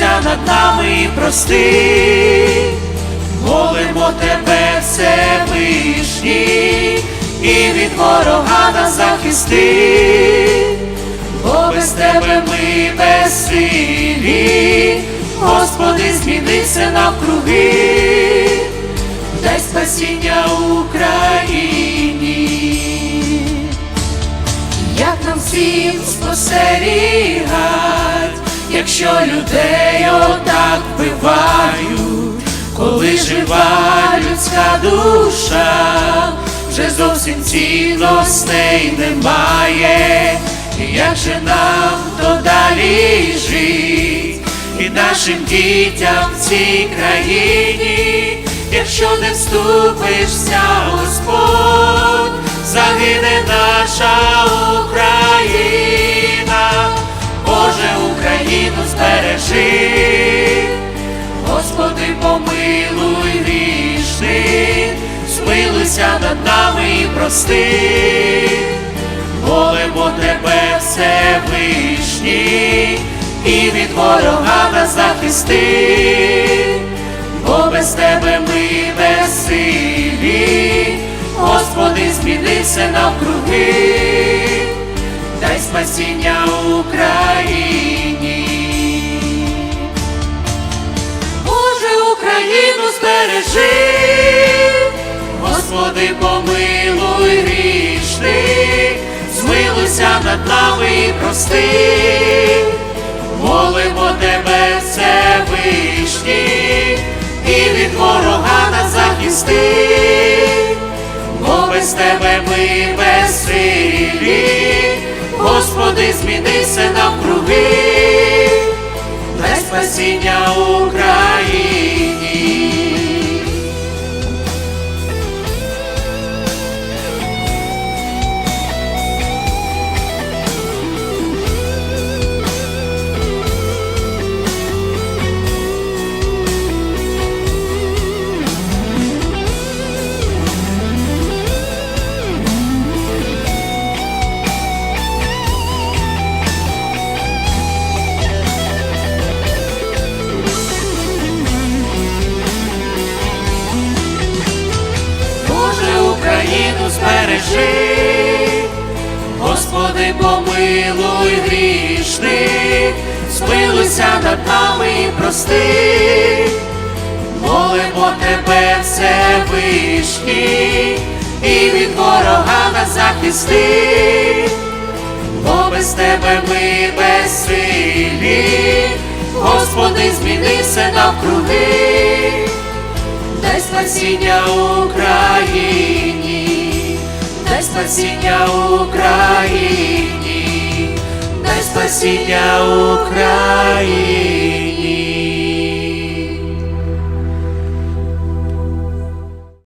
змилуйся над нами і прости, молимо тебе, Всевишній, і від ворога нас захисти, бо без тебе ми безсилі, Господи, змінися навкруги, дай спасіння Україні. Як нам всім спостерігать, якщо людей отак вбивають, коли жива людська душа, вже зовсім цінностей немає, і як же нам то далі жить, і нашим дітям в цій країні, якщо не вступишся, Господь, загине наша збережи, Господи, помилуй грішних, змилуйся над нами і прости, молимо тебе, Всевишній, і від ворога нас захисти, бо без тебе ми безсилі, Господи, змінися навкруги, дай спасіння Україні. Україну збережи, Господи, помилуй грішних, змилуйся над нами і прости, молимо тебе, Всевишній, і від ворога нас захисти, бо без тебе ми безсилі, Господи, змінися навкруги, дай спасіння Україні. Збережи, Господи, помилуй грішних, змилуйся над нами і прости, молимо тебе, Всевишній, і від ворога нас захисти, бо без тебе ми безсилі, Господи, змінися навкруги. Дай спасіння Україні, дай спасіння Україні, дай спасіння Україні.